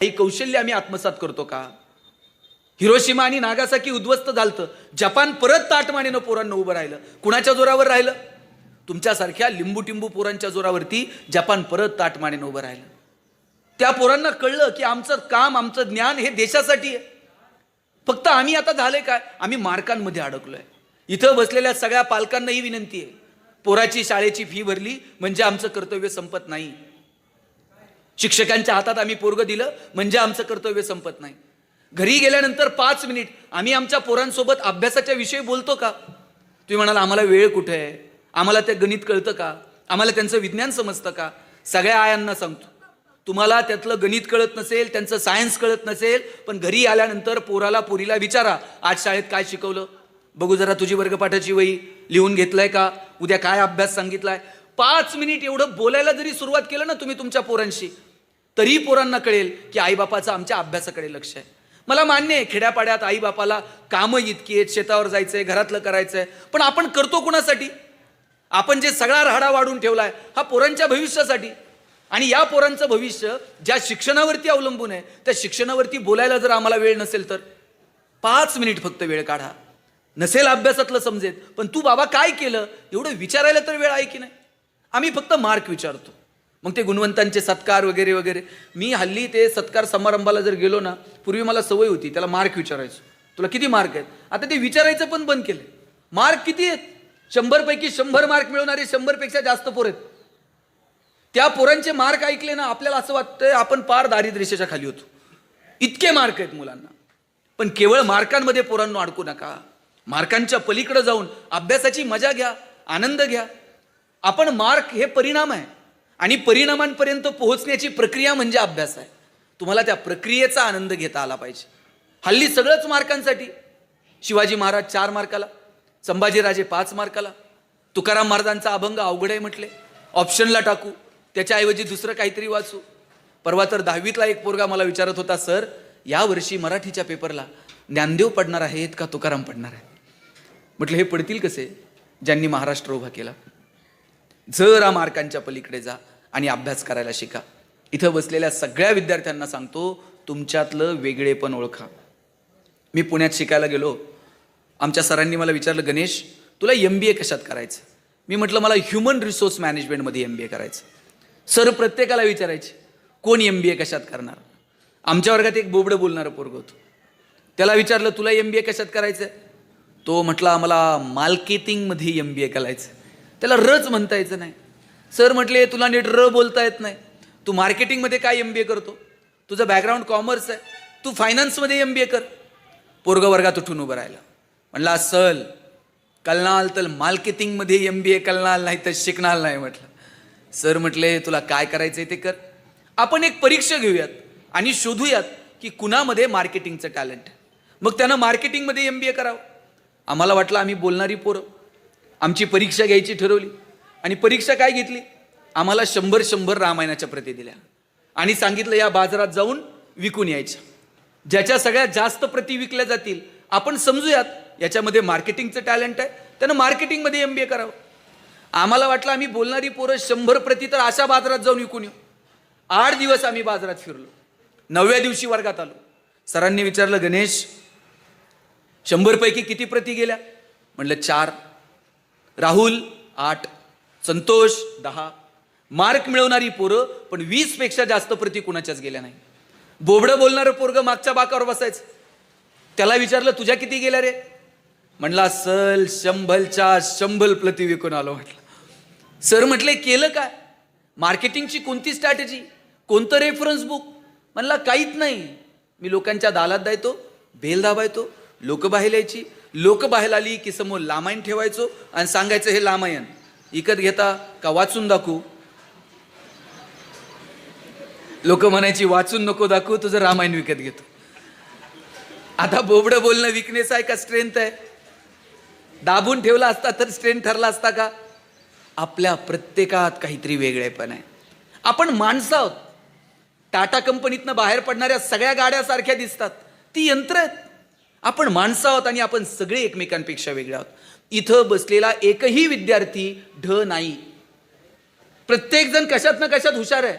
काही कौशल्य आम्ही आत्मसात करतो का? हिरोशिमा आणि नागासाकी उद्ध्वस्त झालतं. जपान परत ताटमानेनं पोरांना उभं राहिलं. कुणाच्या जोरावर राहिलं? तुमच्यासारख्या लिंबू टिंबू पोरांच्या जोरावरती जपान परत ताटमानेनं उभं राहिलं. त्या पोरांना कळलं की आमचं काम आमचं ज्ञान हे देशासाठी आहे. फक्त आम्ही आता झाले काय? आम्ही मार्कांमध्ये अडकलोय. इथं बसलेल्या सगळ्या पालकांनाही विनंती आहे. पोराची शाळेची फी भरली म्हणजे आमचं कर्तव्य संपत नाही. शिक्षकांच्या हातात आम्ही पोरग दिलं म्हणजे आमचं कर्तव्य संपत नाही. घरी गेल्यानंतर पाच मिनिट आम्ही आमच्या पोरांसोबत अभ्यासाच्या विषयी बोलतो का? तुम्ही म्हणाल आम्हाला वेळ कुठे आहे? आम्हाला ते गणित कळतं का? आम्हाला त्यांचं विज्ञान समजतं का? सगळ्या आयांना सांगतो. तुम्हाला त्यातलं गणित कळत नसेल त्यांचं सायन्स कळत नसेल पण घरी आल्यानंतर पोराला पोरीला विचारा आज शाळेत काय शिकवलं? बघू जरा तुझी वर्गपाठाची वही लिहून घेतलंय का? उद्या काय अभ्यास सांगितलाय? पाच मिनिट एवढं बोलायला जरी सुरुवात केलं ना तुम्ही तुमच्या पोरांशी तरी पोरांना कळेल की आईबापाचं आमच्या अभ्यासाकडे लक्ष आहे. मला मान्य आहे खेड्यापाड्यात आईबापाला कामं इतकी आहेत शेतावर जायचंय घरातलं करायचंय. पण आपण करतो कुणासाठी? आपण जे सगळा राहाडा वाढून ठेवलाय हा पोरांच्या भविष्यासाठी. आणि या पोरांचं भविष्य ज्या शिक्षणावरती अवलंबून आहे त्या शिक्षणावरती बोलायला जर आम्हाला वेळ नसेल तर. पाच मिनिट फक्त वेळ काढा. नसेल अभ्यासातलं समजेल पण तू बाबा काय केलं? एवढं विचारायला तर वेळ आहे की नाही? आम्ही फक्त मार्क विचारतो. मग ते गुणवंतांचे सत्कार वगैरे वगैरे. मी हल्ली ते सत्कार समारंभाला जर गेलो ना पूर्वी मला सवय होती त्याला मार्क विचारायचो. तुला किती मार्क आहेत? आता ते विचारायचं पण बंद केलं मार्क किती आहेत? शंभरपैकी शंभर मार्क मिळवणारे शंभरपेक्षा जास्त पोर आहेत. त्या पोरांचे मार्क ऐकले ना आपल्याला असं वाटतं आपण पार दारिद्र्यरेषेच्या खाली होतो. इतके मार्क आहेत मुलांना. पण केवळ मार्कांमध्ये पोरांना अडकू नका. मार्कांच्या पलीकडे जाऊन अभ्यासाची मजा घ्या आनंद घ्या. आपण मार्क हे परिणाम आहे. आणि परिणामांपर्यंत पोहोचण्याची प्रक्रिया म्हणजे अभ्यास आहे. तुम्हाला त्या प्रक्रियेचा आनंद घेता आला पाहिजे. हल्ली सगळंच मार्कांसाठी. शिवाजी महाराज चार मार्काला संभाजीराजे पाच मार्काला तुकाराम महाराजांचा अभंग अवघड आहे म्हटले. ऑप्शनला टाकू त्याच्याऐवजी दुसरं काहीतरी वाचू. परवा तर दहावीतला एक पोरगा मला विचारत होता सर या वर्षी मराठीच्या पेपरला ज्ञानदेव पडणार आहेत का तुकाराम पडणार आहे म्हटलं हे पडतील कसे? ज्यांनी महाराष्ट्र उभा केला. जरा मार्कांच्या पलीकडे जा. आणि अभ्यास करायला शिका. इथं बसलेल्या सगळ्या विद्यार्थ्यांना सांगतो तुमच्यातलं वेगळेपण ओळखा. मी पुण्यात शिकायला गेलो. आमच्या सरांनी मला विचारलं गणेश तुला एम बी ए कशात करायचं? मी म्हटलं मला ह्युमन रिसोर्स मॅनेजमेंटमध्ये एम बी ए करायचं. सर प्रत्येकाला विचारायचे कोण एम बी ए कशात करणार? आमच्या वर्गात एक बोबडं बोलणारं पोरग होतं. त्याला विचारलं तुला एम बी ए कशात करायचं तो म्हटला मला मार्केटिंगमध्ये एम बी ए करायचं त्याला रच म्हणता यायचं नाही. सर म्हटले तुला नीट र बोलता येत नाही. तू मार्केटिंगमध्ये काय एम बी ए करतो? तुझं बॅकग्राऊंड कॉमर्स आहे. तू फायनान्समध्ये एम बी ए कर. पोरग वर्गात उठून उभं राहिलं. म्हणला सल कलनाल तर मार्केटिंगमध्ये एम बी ए कलनाल नाही तर शिकणार नाही म्हटलं. सर म्हटले तुला काय करायचं आहे ते कर. आपण एक परीक्षा घेऊयात आणि शोधूयात की कुणामध्ये मार्केटिंगचं टॅलेंट आहे. मग त्यानं मार्केटिंगमध्ये एम बी ए करावं. आम्हाला वाटलं आम्ही बोलणारी पोरं. आमची परीक्षा घ्यायची ठरवली. आणि परीक्षा काय घेतली? आम्हाला शंभर शंभर रामायणाच्या प्रती दिल्या. आणि सांगितलं या बाजारात जाऊन विकून यायच्या. ज्याच्या सगळ्यात जास्त प्रती विकल्या जातील आपण समजूयात याच्यामध्ये मार्केटिंगचं टॅलेंट आहे त्यानं मार्केटिंगमध्ये एम बी ए करावं. आम्हाला वाटलं आम्ही बोलणारी पोरं शंभर प्रती तर अशा बाजारात जाऊन विकून येऊ. आठ दिवस आम्ही बाजारात फिरलो. नवव्या दिवशी वर्गात आलो. सरांनी विचारलं गणेश शंभरपैकी किती प्रती गेल्या? म्हटलं चार. राहुल आठ. संतोष दहा. मार्क मिळवणारी पोरं पण वीसपेक्षा जास्त प्रती कुणाच्याच गेल्या नाही. बोबडं बोलणारं पोरग मागच्या बाकावर बसायचं. त्याला विचारलं तुझ्या किती गेल्या रे? म्हणला सल शंभलच्या शंभल प्रती विकून आलो म्हटलं. सर म्हटले केलं काय? मार्केटिंगची कोणती स्ट्रॅटेजी? कोणतं रेफरन्स बुक? म्हणला काहीच नाही. मी लोकांच्या दालात दायतो बेल दाबायतो लोक बाहेर यायची. लोक बाहेर आली की समोर लामायण ठेवायचो आणि सांगायचं हे लामायण. इकत घेता का वाचून दाखवू? लोक म्हणायची वाचून नको दाखवू तुझं रामायण विकत घेतो. आता बोबडं बोलणं विकनेस आहे का स्ट्रेंथ आहे? दाबून ठेवला असता तर स्ट्रेंथ ठरला असता का? आपल्या प्रत्येकात काहीतरी वेगळेपण आहे. आपण माणसं आहोत. टाटा कंपनीतनं बाहेर पडणाऱ्या सगळ्या गाड्या सारख्या दिसतात. ती यंत्र आहेत. आपण माणसं आहोत आणि आपण सगळे एकमेकांपेक्षा वेगळे आहोत. इथं बसलेला एकही विद्यार्थी ढ नाही. प्रत्येक जण कशात ना कशात हुशार आहे.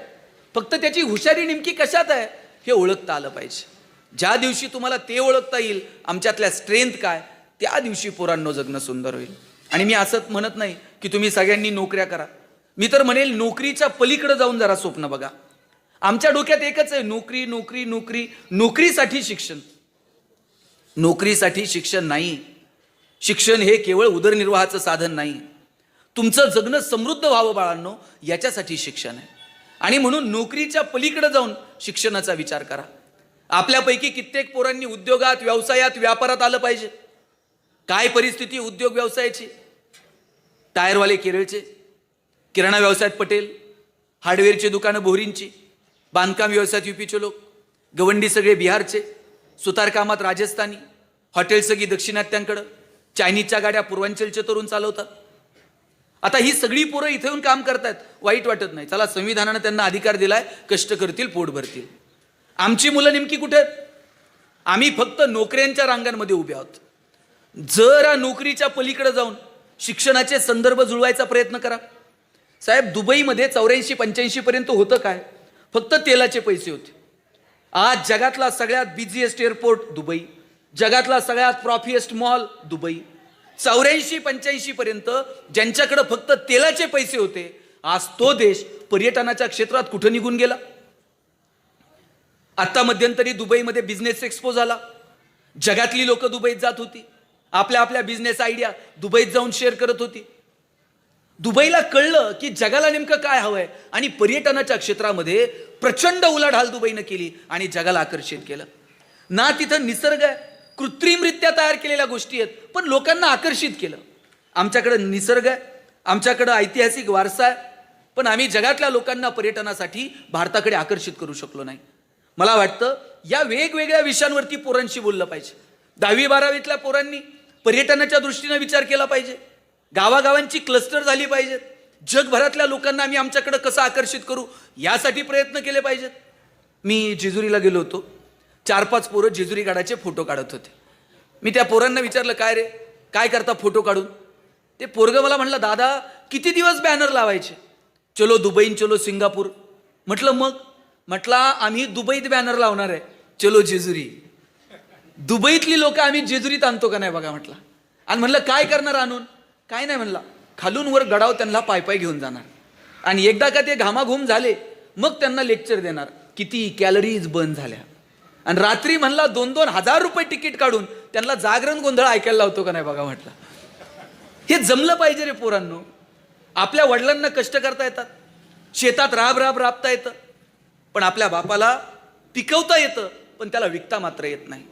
फक्त त्याची हुशारी नेमकी कशात आहे हे ओळखता आलं पाहिजे. ज्या दिवशी तुम्हाला ते ओळखता येईल आमच्यातल्या स्ट्रेंथ काय त्या दिवशी पोरांनो जगणं सुंदर होईल. आणि मी असं म्हणत नाही की तुम्ही सगळ्यांनी नोकऱ्या करा. मी तर म्हणेल नोकरीच्या पलीकडे जाऊन जरा स्वप्न बघा. आमच्या डोक्यात एकच आहे नोकरी नोकरी नोकरी नोकरीसाठी शिक्षण. नोकरीसाठी शिक्षण नाही. शिक्षण हे केवळ उदरनिर्वाहाचं साधन नाही. तुमचं जगणं समृद्ध व्हावं बाळांनो याच्यासाठी शिक्षण आहे. आणि म्हणून नोकरीच्या पलीकडे जाऊन शिक्षणाचा विचार करा. आपल्यापैकी कित्येक पोरांनी उद्योगात व्यवसायात व्यापारात आलं पाहिजे. काय परिस्थिती उद्योग व्यवसायाची? टायरवाले केरळचे किराणा व्यवसायात पटेल हार्डवेअरची दुकानं भोरींची बांधकाम व्यवसायात युपीचे लोक गवंडी सगळे बिहारचे. सुतारकामात राजस्थानी हॉटेल सगळी दक्षिणात्यांकडं चायनीजच्या गाड्या पूर्वांचलचे तरुण चालवतात. आता ही सगळी पोरं इथे येऊन काम करतायत वाईट वाटत नाही. चला संविधानानं त्यांना अधिकार दिलाय कष्ट करतील पोट भरतील. आमची मुलं नेमकी कुठे आहेत? आम्ही फक्त नोकऱ्यांच्या रांगांमध्ये उभे आहोत. जरा नोकरीच्या पलीकडे जाऊन शिक्षणाचे संदर्भ जुळवायचा प्रयत्न करा. साहेब दुबईमध्ये चौऱ्याऐंशी पंच्याऐंशी पर्यंत होतं काय? फक्त तेलाचे पैसे होते. आज जगातला सगळ्यात बिझिएस्ट एअरपोर्ट दुबई. जगातला सगळ्यात प्रॉफिएस्ट मॉल दुबई. चौऱ्याऐंशी पंच्याऐंशी पर्यंत ज्यांच्याकडे फक्त तेलाचे पैसे होते आज तो देश पर्यटनाच्या क्षेत्रात कुठं निघून गेला? आता मध्यंतरी दुबईमध्ये बिझनेस एक्सपो झाला. जगातली लोक दुबईत जात होती. आपल्या आपल्या बिझनेस आयडिया दुबईत जाऊन शेअर करत होती. दुबईला कळलं की जगाला नेमकं काय हवंय आणि पर्यटनाच्या क्षेत्रामध्ये प्रचंड उलाढाल दुबईनं केली आणि जगाला आकर्षित केलं. ना तिथं निसर्ग आहे कृत्रिमरित्या तयार केलेल्या गोष्टी आहेत पण लोकांना आकर्षित केलं. आमच्याकडं निसर्ग आहे आमच्याकडं ऐतिहासिक वारसा आहे पण आम्ही जगातल्या लोकांना पर्यटनासाठी भारताकडे आकर्षित करू शकलो नाही. मला वाटतं या वेगवेगळ्या विषयांवरती पोरांशी बोललं पाहिजे. दहावी बारावीतल्या पोरांनी पर्यटनाच्या दृष्टीनं विचार केला पाहिजे. गावागावांची क्लस्टर झाली पाहिजेत. जगभरातल्या लोकांना आम्ही आमच्याकडं कसं आकर्षित करू यासाठी प्रयत्न केले पाहिजेत मी जेजुरीला गेलो होतो. चार पाच पोरं जेजुरी गाडाचे फोटो काढत होते. मी त्या पोरांना विचारलं काय रे? काय करता फोटो काढून? ते पोरगं मला म्हणलं दादा किती दिवस बॅनर लावायचे? चलो दुबईन चलो सिंगापूर. म्हटलं मग? म्हटला आम्ही दुबईत बॅनर लावणार आहे. चलो जेजुरी. दुबईतली लोक आम्ही जेजुरीत आणतो का नाही बघा म्हटलं. आणि म्हणलं काय करणार आणून? काय नाही म्हणला. खालून वर गडाव त्यांना पाय पाय घेऊन जाणार. आणि एकदा का ते घामाघूम झाले मग त्यांना लेक्चर देणार. किती कॅलरीज बंद झाल्या. आणि रात्री म्हणला दोन दोन हजार रुपये तिकीट काढून त्यांना जागरण गोंधळ ऐकायला लावतो का नाही बघा म्हटलं. हे जमलं पाहिजे रे पोरांनो. आपल्या वडिलांना कष्ट करता येतात. शेतात राब राब राबता येतं. पण आपल्या बापाला पिकवता येतं पण त्याला विकता मात्र येत नाही.